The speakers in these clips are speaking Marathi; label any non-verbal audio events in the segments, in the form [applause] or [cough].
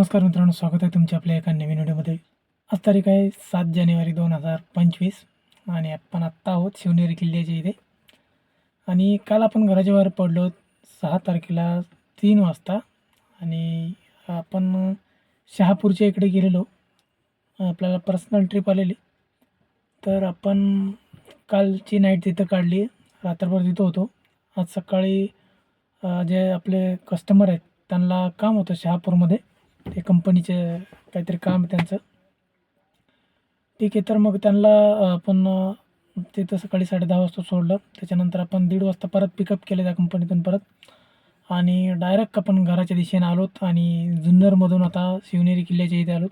नमस्कार मित्रांनो स्वागत आहे तुमच्या आपल्या एका नवीन व्हिडिओमध्ये. आज तारीख आहे सात जानेवारी दोन हजार पंचवीस आणि आपण आत्ता आहोत शिवनेरी किल्ल्याच्या इथे. आणि काल आपण घराच्या बाहेर पडलो सहा तारखेला तीन वाजता. आणि आपण शहापूरच्या इकडे गेलेलो. आपल्याला पर्सनल ट्रिप आलेली. तर आपण कालची नाईट तिथं काढली. रात्रभर तिथं होतो. आज सकाळी जे आपले कस्टमर आहेत त्यांना काम होतं शहापूरमध्ये. ते कंपनीचे काहीतरी काम आहे त्यांचं. ठीक आहे तर मग त्यांना आपण तिथं सकाळी साडे दहा वाजता सोडलं. त्याच्यानंतर आपण दीड वाजता परत पिकअप केलं त्या कंपनीतून परत. आणि डायरेक्ट आपण घराच्या दिशेने आलोत आणि जुन्नरमधून आता शिवनेरी किल्ल्याच्या इथे आलोत.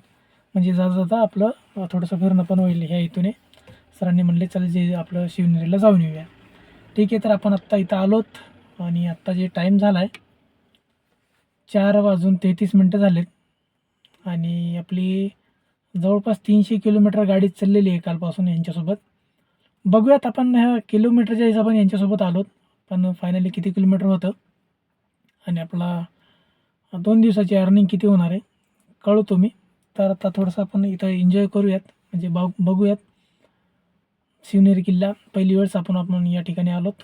म्हणजे जाता जाता आपलं थोडंसं फिरणं पण होईल ह्या इथूने सरांनी म्हणले चल जे आपलं शिवनेरीला जाऊन येऊया. ठीक आहे तर आपण आत्ता इथं आलोत. आणि आत्ता जे टाईम झाला आहे चार वाजून तेहतीस मिनटं झालेत. आणि आपली जवळपास तीनशे किलोमीटर गाडी चाललेली आहे कालपासून यांच्यासोबत. बघूयात आपण ह्या किलोमीटरच्या हिशोबाने यांच्यासोबत आलोत पण फायनली किती किलोमीटर होतं आणि आपला दोन दिवसाची अर्निंग किती होणार आहे कळू मी. तर आता थोडंसं आपण इथं एन्जॉय करूयात म्हणजे बघ बघूयात. शिवनेरी किल्ला पहिली वेळेस आपण आपण या ठिकाणी आलोत.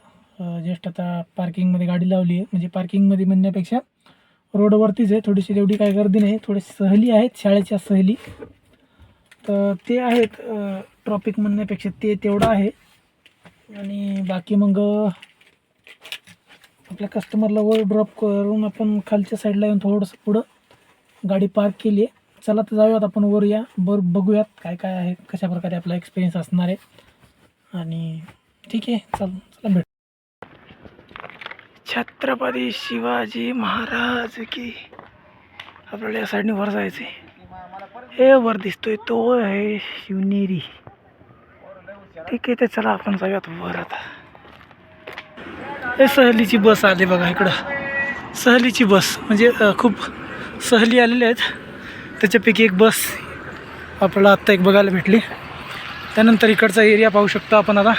जस्ट आता पार्किंगमध्ये गाडी लावली आहे म्हणजे पार्किंगमध्ये म्हणण्यापेक्षा रोडवरतीच आहे. थोडीशी तेवढी काय गर्दी नाही. थोडी सहली आहेत शाळेच्या सहली. तर ते आहेत ट्रॉपिक म्हणण्यापेक्षा ते तेवढं आहे. आणि बाकी मग आपल्या कस्टमरला वर ड्रॉप करून आपण खालच्या साईडला येऊन थोडंसं पुढं गाडी पार्क केली आहे. चला तर जाऊयात आपण वर या. बर बघूयात काय काय आहे कशा प्रकारे आपला एक्सपिरियन्स असणार आहे. आणि ठीक आहे चल चला भेट. छत्रपती शिवाजी महाराज की. आपल्याला या साईडने वर जायचं हे वर दिसतोय तो आहे शिवनेरी. ठीक आहे ते चला आपण जाऊयात वर आता. हे सहलीची बस आली बघा इकडं. सहलीची बस म्हणजे खूप सहली आलेल्या आहेत. त्याच्यापैकी एक बस आपल्याला आत्ता एक बघायला भेटली. त्यानंतर इकडचा एरिया पाहू शकतो आपण आता.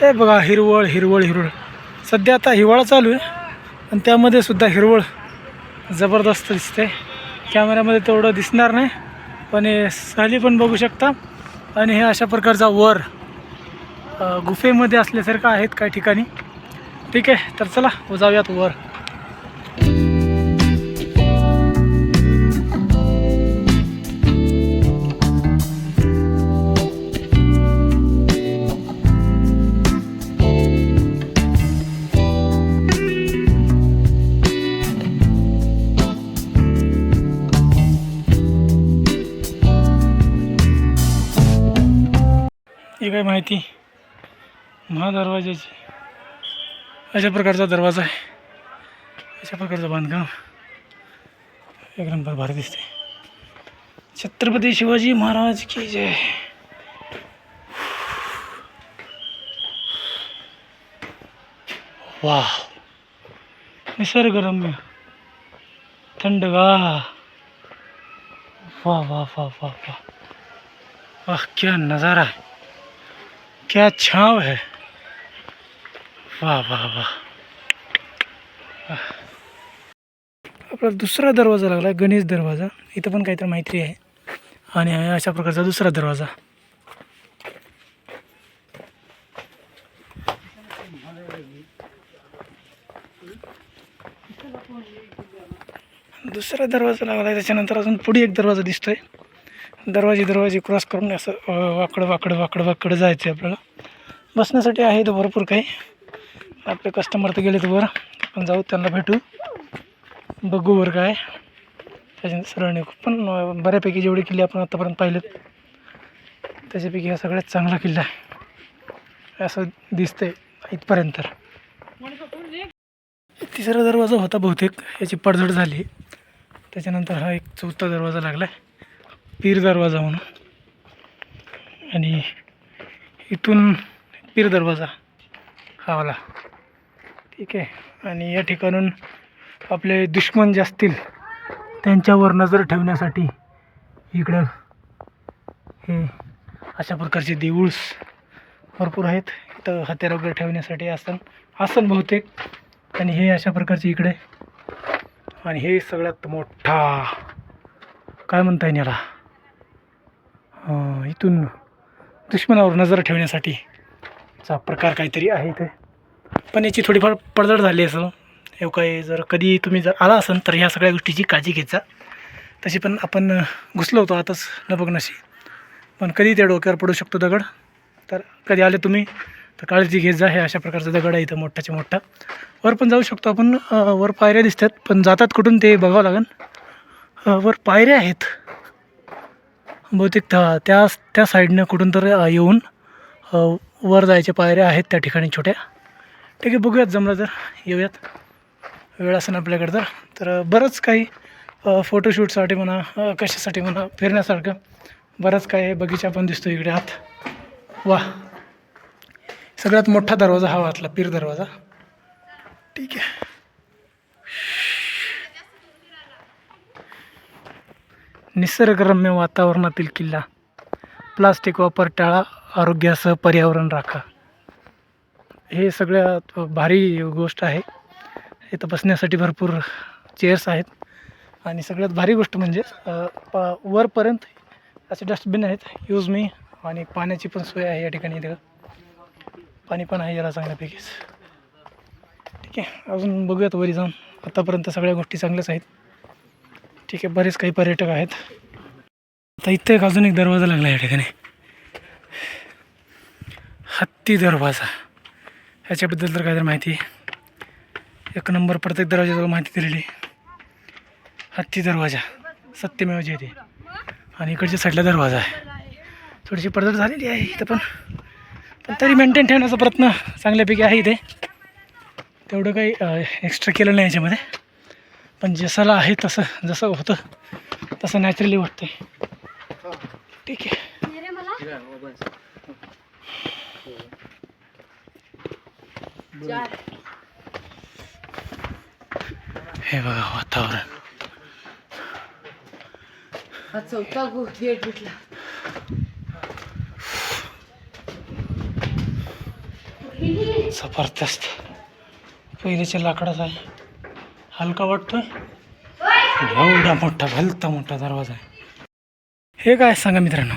हे बघा हिरवळ हिरवळ हिरवळ. सध्या आता हिवाळा चालू आहे आणि त्यामध्ये सुद्धा हिरवळ जबरदस्त दिसते. कॅमेऱ्यामध्ये तेवढं दिसणार नाही पण हे सहली पण बघू शकता. आणि हे अशा प्रकारचा वर गुफेमध्ये असल्यासारखं आहेत काही ठिकाणी. ठीक आहे तर चला जाऊयात वर. ही काय माहिती? महादरवाजाची अशा प्रकारचा दरवाज़ा आहे. अशा प्रकारचं बांधकाम एक नंबर भारी दिसते छत्रपती शिवाजी महाराज की जय. वा निसर्गरम्य. थंडगार. वाह वाह वाह वाह वाह. वाह, क्या नज़ारा. है क्या छाव है। वाह वाह वाह। आपला दुसरा दरवाजा लागला गणेश दरवाजा. इथं पण काहीतरी मैत्री आहे. आणि अशा प्रकारचा दुसरा दरवाजा. दुसरा दरवाजा लागला त्याच्यानंतर अजून पुढे एक दरवाजा दिसतोय. दरवाजे दरवाजे क्रॉस करून असं वाकडं वाकडं वाकडं वाकडं जायचं आहे आपल्याला. बसण्यासाठी आहे तर भरपूर काही. आपले कस्टमर तर गेले तर वर. आपण जाऊ त्यांना भेटू. बघू वर काय. त्याच्यानंतर सरळ निघू. पण बऱ्यापैकी जेवढे किल्ले आपण आत्तापर्यंत पाहिलेत त्याच्यापैकी हा सगळ्यात चांगला किल्ला आहे. असं दिसतंय इथपर्यंत तर. तिसरा दरवाजा होता बहुतेक. याची पडझड झाली. त्याच्यानंतर हा एक चौथा दरवाजा लागला आहे पीर दरवाजा म्हणून. आणि इथून पीर दरवाजा हा वाला. ठीक आहे. आणि या ठिकाणून आपले दुश्मन जे असतील त्यांच्यावर नजर ठेवण्यासाठी इकडं हे अशा प्रकारचे देऊळस भरपूर आहेत. इथं हत्यार वगैरे ठेवण्यासाठी आसन आसन बहुतेक. आणि हे अशा प्रकारचे इकडे. आणि हे सगळ्यात मोठा काय म्हणता येईल याला इथून दुश्मनावर नजर ठेवण्यासाठी चा प्रकार काहीतरी आहे इथे. पण याची थोडीफार पडझड झाली असं एव काय जर कधी तुम्ही जर आला असाल तर ह्या सगळ्या गोष्टीची काळजी घ्यायचा तशी पण आपण घुसलो होतो आताच न बघण्याशी पण कधी त्या डोक्यावर पडू शकतो दगड? तर कधी आले तुम्ही तर काळजी घेत जा. हे अशा प्रकारचा दगड आहे इथं मोठाच्या मोठा. वर पण जाऊ शकतो आपण. वर पायऱ्या दिसतात पण जातात कुठून ते बघावं लागेल वर पायऱ्या आहेत. बहुतेक त्या त्या त्या साईडनं कुठून तर येऊन वर जायच्या पायऱ्या आहेत त्या ठिकाणी छोट्या. ठीक आहे बघूयात जमलं तर येऊयात. वेळ असेल आपल्याकडे तर. तर बरंच काही फोटोशूटसाठी म्हणा कशासाठी म्हणा फिरण्यासारखं बरंच काही आहे बगीचा पण दिसतो इकडे आत. वा सगळ्यात मोठा दरवाजा हा वाटला पीर दरवाजा. ठीक आहे. निसर्गरम्य वातावरणातील किल्ला. प्लास्टिक वापर टाळा आरोग्यासह पर्यावरण राखा. हे सगळ्यात भारी गोष्ट आहे. इथं बसण्यासाठी भरपूर चेअर्स आहेत. आणि सगळ्यात भारी गोष्ट म्हणजे प वरपर्यंत असे डस्टबिन आहेत. यूज मी आणि पाण्याची पण सोय आहे या ठिकाणी इथं. पाणी पण आहे याला चांगल्यापैकीच. ठीक आहे. अजून बघूयात वरी जाऊन. आतापर्यंत सगळ्या गोष्टी चांगल्याच आहेत. ठीक आहे बरेच काही पर्यटक आहेत. आता इथं एक अजून एक दरवाजा लागला या ठिकाणी. हत्ती दरवाजा. ह्याच्याबद्दल तर काहीतरी माहिती एक नंबर प्रत्येक दरवाजाजवळ माहिती दिलेली हत्ती दरवाजा. सत्यमेव येते आणि इकडच्या साईडला दरवाजा आहे. थोडीशी पडझड झालेली आहे इथं पण. पण तरी मेंटेन ठेवण्याचा प्रयत्न चांगल्यापैकी आहे इथे. तेवढं काही एक्स्ट्रा केलं नाही याच्यामध्ये. पण जसाला आहे तसं जसं होतं तसं नॅचरली वाटतंय. ठीक आहे. हे बघा वातावरण. हा चौथा गेट भेटला. जबरदस्त. पहिल्याच्या लाकडाचा आहे. हलका वाटतोय? एवढा मोठा भलता मोठा दरवाजा आहे. हे काय सांगा मित्रांनो?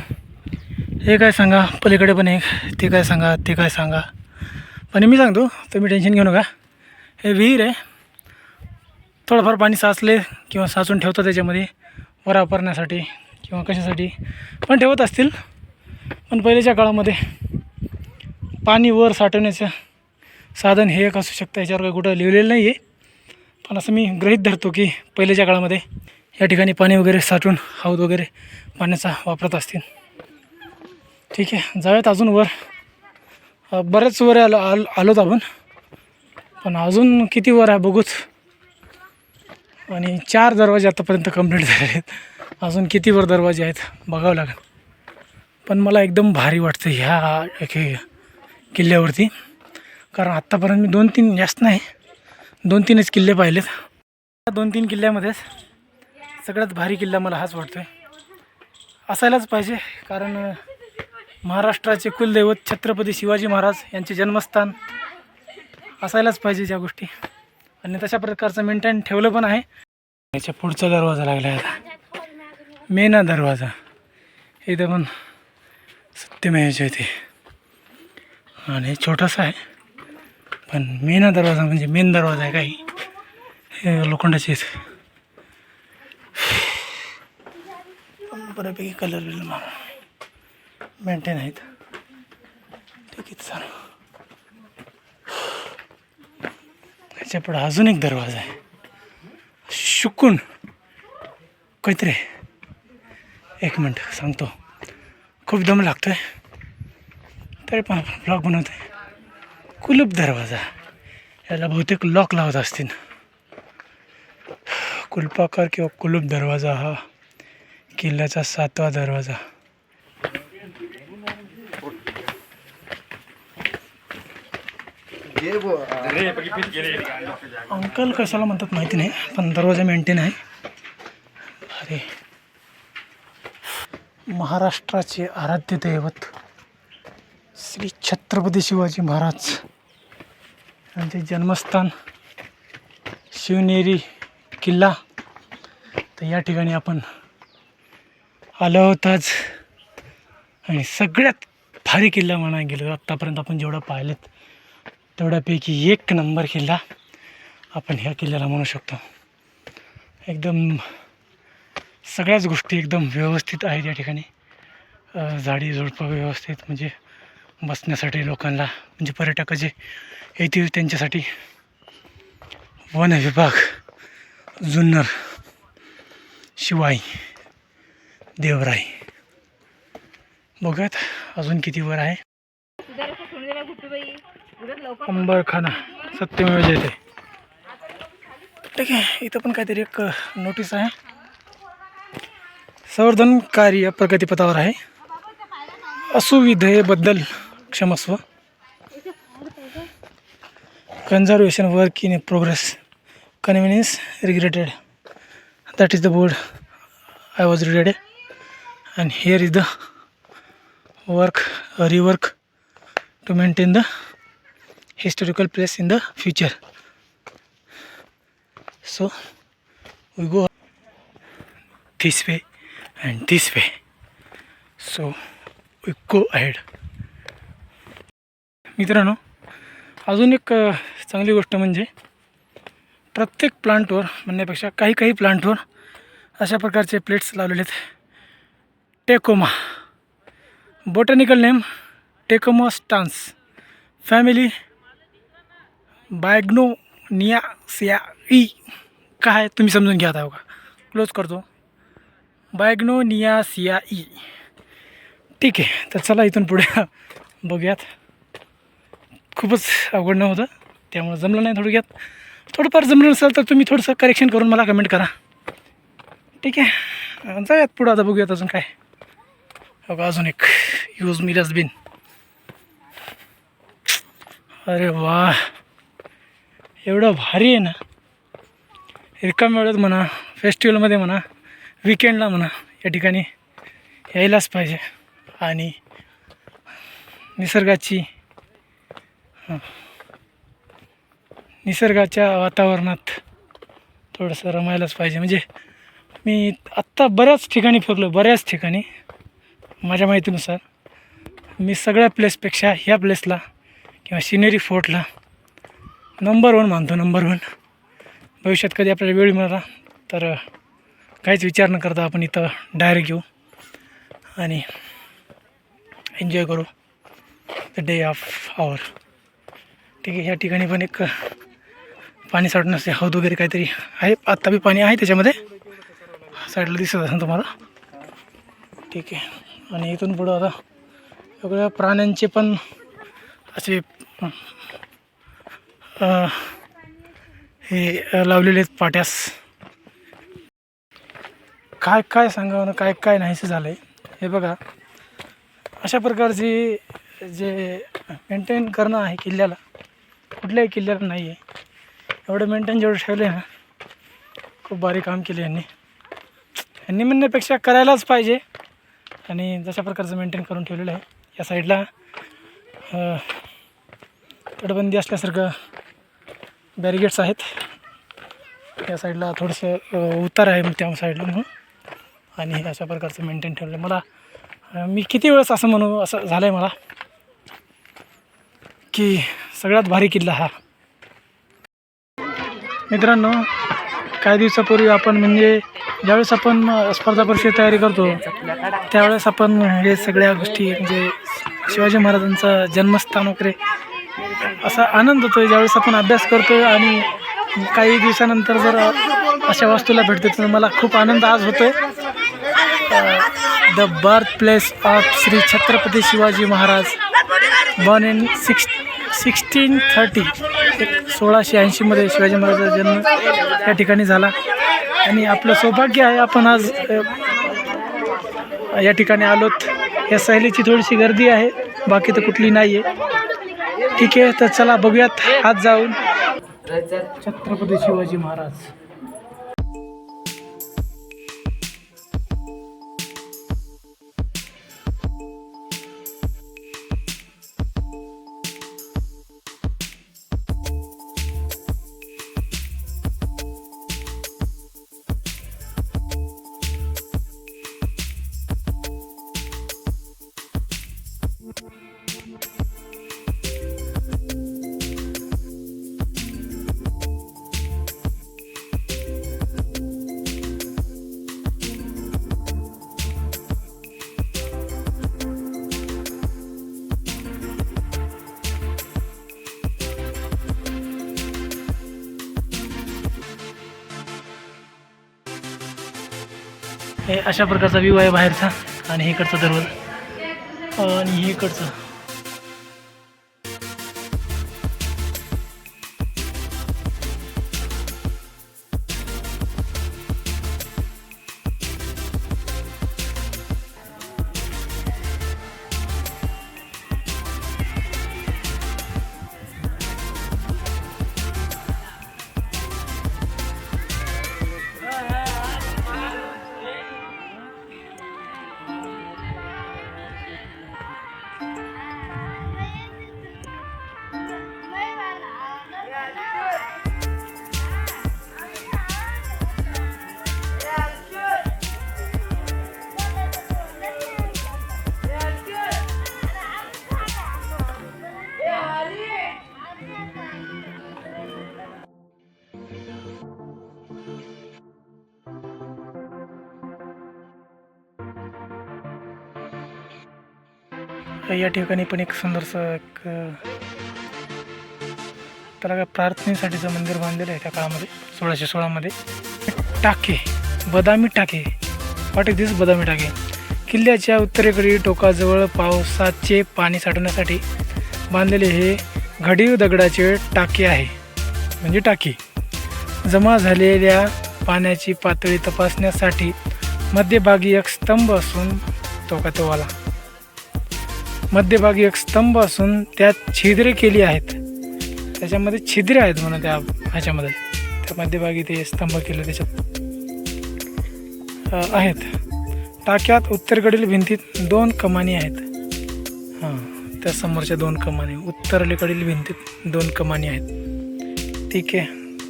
हे काय सांगा? पलीकडे पण एक ते काय सांगा ते काय सांगा? पण मी सांगतो तुम्ही टेन्शन घेऊ नका. हे विहीर आहे. थोडंफार पाणी साचले किंवा साचून ठेवतात त्याच्यामध्ये वापरण्यासाठी किंवा कशासाठी पण ठेवत असतील. पण पहिल्याच्या काळामध्ये पाणी वर साठवण्याचं साधन हे एक असू शकतं याच्यावर काही कुठं लिहिलेलं नाही आहे पण असं मी गृहीत धरतो की पहिल्याच्या काळामध्ये या ठिकाणी पाणी वगैरे साठवून हौद वगैरे पाण्याचा वापरत असतील. ठीक आहे जाऊयात अजून वर. बरेच वर आलो आल आलोत आपण. पण अजून किती वर आहे बघूच. आणि चार दरवाजे आतापर्यंत कंप्लीट झाले आहेत. अजून किती वर दरवाजे आहेत बघावं लागेल. पण मला एकदम भारी वाटतं ह्या किल्ल्यावरती. कारण आत्तापर्यंत मी दोन तीन जास्त नाही. दोन तीनच किल्ले पाहिलेत. दोन तीन किल्ल्यामध्येच सगळ्यात भारी किल्ला मला हाच वाटतो आहे असायलाच पाहिजे कारण महाराष्ट्राचे कुलदैवत छत्रपती शिवाजी महाराज यांचे जन्मस्थान असायलाच पाहिजे ज्या गोष्टी. आणि तशा प्रकारचं मेंटेन ठेवलं पण आहे. याच्या पुढचा दरवाजा लागला आहे आता. मेना दरवाजा. इथं पण सत्यमेयाचे इथे आणि छोटासा आहे. पण मेना दरवाजा म्हणजे मेन दरवाजा आहे काही. हे लोखंडाचे बऱ्यापैकी कलर बिलर मेंटेन आहेत. ठीक आहे सर त्याच्यापुढं अजून एक दरवाजा आहे. शुकून. काहीतरी. एक मिनट सांगतो. खूप दम लागतोय. तरी पण आपण ब्लॉग बनवतोय. कुलूप दरवाजा. याला बहुतेक लॉक लावत असतील. कुलपाकार किंवा कुलूप दरवाजा हा किल्ल्याचा सातवा दरवाजा. अंकल कशाला म्हणतात माहिती नाही पण दरवाजा मेंटेन आहे. अरे. महाराष्ट्राचे आराध्य दैवत श्री छत्रपती शिवाजी महाराज. त्यांचे जन्मस्थान शिवनेरी किल्ला. तर या ठिकाणी आपण आलो आहोत आज. आणि सगळ्यात भारी किल्ला म्हणायला गेलो आत्तापर्यंत आपण जेवढं पाहिलेत तेवढ्यापैकी एक नंबर किल्ला आपण ह्या किल्ल्याला म्हणू शकतो. एकदम सगळ्याच गोष्टी एकदम व्यवस्थित आहेत या ठिकाणी. झाडी झुडपं व्यवस्थित म्हणजे बसण्यासाठी लोकांना म्हणजे पर्यटक जे येतील त्यांच्यासाठी वन विभाग जुन्नर शिवाई देवराई. बघत अजून किती वर आहे. अंबरखाना सत्यमेव जयते. ठीक आहे इथं पण काहीतरी एक नोटीस आहे. संवर्धन कार्य प्रगतीपथावर आहे. असुविधेबद्दल ಕ್ಷಮಸ್ವ conservation work in progress inconvenience regretted that is the board I was readed and here is the work rework to maintain the historical place in the future so we go this way and this way so we go ahead मित्रांनो अजून एक चांगली गोष्ट म्हणजे प्रत्येक प्लांटवर म्हणण्यापेक्षा काही काही प्लांटवर अशा प्रकारचे प्लेट्स लावलेले आहेत. Tecoma. Botanical name Tecoma stans. Family Bignoniaceae. काय तुम्ही समजून घ्या आता का क्लोज करतो. Bignoniaceae. ठीक आहे तर चला इथून पुढे बघूयात. खूपच अवघड नव्हतं त्यामुळे जमलं नाही थोडक्यात. थोडंफार जमलं नसेल तर तुम्ही थोडंसं करेक्शन करून मला कमेंट करा. ठीक आहे. जाऊयात पुढं आता बघूयात अजून काय. हो का, अजून एक. यूज मी डस्टबिन अरे वा. एवढं भारी आहे ना. रिकाम वेळेत म्हणा फेस्टिवलमध्ये म्हणा विकेंडला म्हणा या ठिकाणी यायलाच पाहिजे. आणि निसर्गाची निसर्गाच्या वातावरणात थोडंसं रमायलाच पाहिजे. म्हणजे मी आत्ता बऱ्याच ठिकाणी फिरलो बऱ्याच ठिकाणी माझ्या माहितीनुसार. मी सगळ्या प्लेसपेक्षा ह्या प्लेसला किंवा सिनेरी फोर्टला नंबर वन मानतो नंबर वन. भविष्यात कधी आपल्याला वेळ मिळाला तर काहीच विचार न करता आपण इथं डायरेक्ट घेऊ आणि एन्जॉय करू. द डे ऑफ आवर ठीक आहे ह्या ठिकाणी पण एक पाणी पाणी साठण्याचे हौद वगैरे काहीतरी आहे. आत्ता बी पाणी आहे त्याच्यामध्ये. साईडला दिसत असेल तुम्हाला. ठीक आहे. आणि इथून पुढं आता वेगवेगळ्या प्राण्यांचे पण असे हे लावलेले आहेत पाट्यास. काय काय सांगावं ना काय काय नाहीसं झालं आहे हे बघा. अशा प्रकारची जे मेंटेन करणं आहे किल्ल्याला कुठल्याही किल्ल्याला नाही आहे. एवढं मेंटेन जेवढं ठेवलं आहे ना खूप भारी काम केले यांनी. यांनी म्हणण्यापेक्षा करायलाच पाहिजे. आणि जशा प्रकारचं मेंटेन करून ठेवलेलं आहे या साईडला तटबंदी असल्यासारखं बॅरिगेट्स आहेत. या साईडला थोडंसं उतार आहे मग त्या साईडला म्हणून. आणि अशा प्रकारचं मेंटेन ठेवलं मला मी किती वेळेस असं म्हणू असं झालं आहे मला की सगळ्यात भारी किल्ला हा. मित्रांनो काही दिवसापूर्वी आपण म्हणजे ज्यावेळेस आपण स्पर्धा परीक्षेची तयारी करतो त्यावेळेस आपण हे सगळ्या गोष्टी म्हणजे शिवाजी महाराजांचं जन्मस्थान वगैरे असा आनंद होतो ज्यावेळेस आपण अभ्यास करतो आणि काही दिवसानंतर जर अशा वस्तूला भेटते तर मला खूप आनंद आज होतो the birth place of Shri Chhatrapati Shivaji Maharaj born in six sixteen thirty एक सोळाशे ऐंशीमध्ये शिवाजी महाराजांचा जन्म या ठिकाणी झाला. आणि आपलं सौभाग्य आहे आपण आज या ठिकाणी आलोत. या सहलीची थोडीशी गर्दी आहे बाकी तर कुठली नाही आहे ठीक आहे तर चला बघूयात आज जाऊन. छत्रपती शिवाजी महाराज. अशा प्रकारचा व्ह्यू आहे बाहेरचा. आणि हे इकडचा दरवाजा. आणि हे इकडचं. या ठिकाणी पण एक सुंदरसं एक त्याला काय प्रार्थनेसाठीचं मंदिर बांधलेलं आहे त्या काळामध्ये सोळाशे सोळामध्ये. टाके बदामी टाके वाट दिस बदामी टाके? किल्ल्याच्या उत्तरेकडील टोकाजवळ पावसाचे पाणी साठवण्यासाठी बांधलेले हे घडीव दगडाचे टाके आहे. म्हणजे टाकी. जमा झालेल्या पाण्याची पातळी तपासण्यासाठी मध्यभागी एक स्तंभ असून तो का तो वाला मध्यभागी एक स्तंभ असून त्यात छिद्रे केली आहेत. त्याच्यामध्ये छिद्रे आहेत म्हणून त्या ह्याच्यामध्ये. त्या मध्यभागी ते स्तंभ केले त्याच्यात आहेत. टाक्यात उत्तरेकडील भिंतीत दोन कमानी आहेत. हां त्या समोरच्या दोन कमानी उत्तरेकडील भिंतीत दोन कमानी आहेत. ठीक आहे.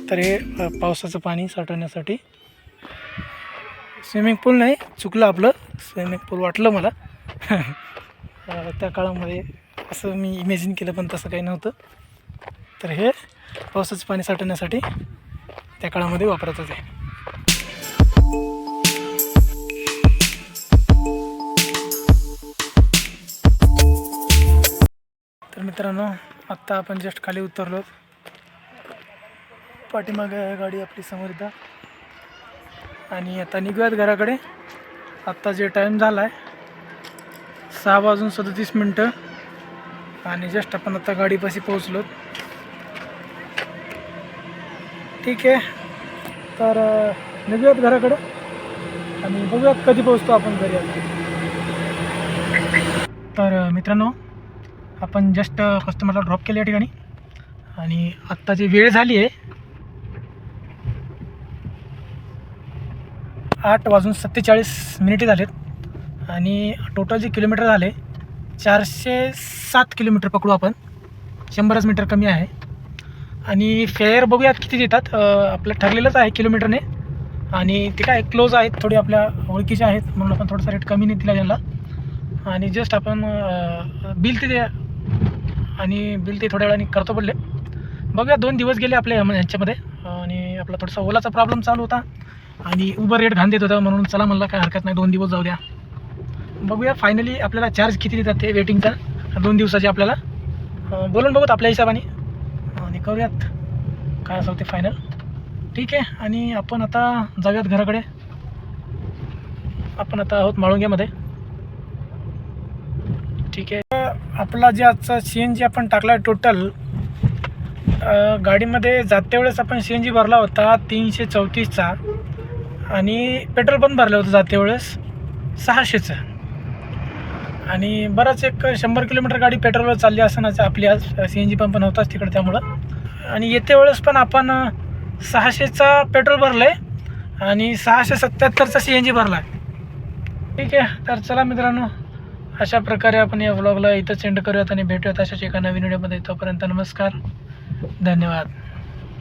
तर हे पावसाचं पाणी साठवण्यासाठी स्विमिंग पूल नाही चुकलं आपलं. स्विमिंग पूल वाटलं मला. [laughs] त्या काळामध्ये असं मी इमॅजिन केलं पण तसं काही नव्हतं. तर हे पावसाचं पाणी साठवण्यासाठी त्या काळामध्ये वापरत होते तर मित्रांनो आत्ता आपण जस्ट खाली उतरलो. पाठीमागे आहे गाडी आपली समोर आणि आता निघूयात घराकडे. आत्ता जे टाईम झाला आहे सहा वाजून सदतीस मिनटं. आणि जस्ट आपण आता गाडीपाशी पोहोचलो. ठीक आहे. तर निघूयात घराकडं. आणि बघूयात कधी पोहोचतो आपण घरी आता. तर मित्रांनो आपण जस्ट कस्टमरला ड्रॉप केलं या ठिकाणी. आणि आत्ता जी वेळ झाली आहे आठ वाजून सत्तेचाळीस मिनिटे झालेत. आणि टोटल जे किलोमीटर झाले चारशे सात किलोमीटर पकडू आपण. शंभरच मीटर कमी आहे. आणि फेअर बघूयात किती देतात. आपलं ठरलेलंच आहे किलोमीटरने आणि ते काय क्लोज आहेत थोडे आपल्या ओळखीचे आहेत म्हणून आपण थोडासा रेट कमी नाही दिला त्यांना. आणि जस्ट आपण बिल ते द्या. आणि बिल ते थोड्या वेळाने करतो पडले बघूया दोन दिवस गेले आपल्या ह्यांच्यामध्ये ह्याच्यामध्ये. आणि आपला थोडासा ओलाचा प्रॉब्लेम चालू होता. आणि उबर रेट घाण देत होता म्हणून चला म्हणलं काय हरकत नाही दोन दिवस जाऊ द्या. बघूया. फायनली आपल्याला चार्ज किती देतात ते वेटिंगचा दोन दिवसाचे आपल्याला. बोलून बघूत आपल्या हिशोबाने. आणि करूयात. काय असेल ते फायनल ठीक आहे. आणि आपण आता जाऊयात घराकडे. आपण आता आहोत माळुंग्यामध्ये. ठीक आहे. आपला जे आजचा सी एन जी आपण टाकला आहे टोटल गाडीमध्ये जाते वेळेस आपण सी एन जी भरला होता तीनशे चौतीसचा. आणि पेट्रोल पण भरलं होतं जाते वेळेस सहाशेचं. आणि बराच एक शंभर किलोमीटर गाडी पेट्रोलवर चालली असतानाच आपली आज सी एन जी पंप नव्हताच तिकडे त्यामुळं. आणि येते वेळेस पण आपण सहाशेचा पेट्रोल भरलं आहे आणि सहाशे सत्याहत्तरचा सी एन जी भरला आहे ठीक आहे तर चला मित्रांनो अशा प्रकारे आपण या व्लॉगला इथं सेंड करूयात आणि भेटूयात अशाच एका नवीन व्हिडिओमध्ये तोपर्यंत नमस्कार धन्यवाद.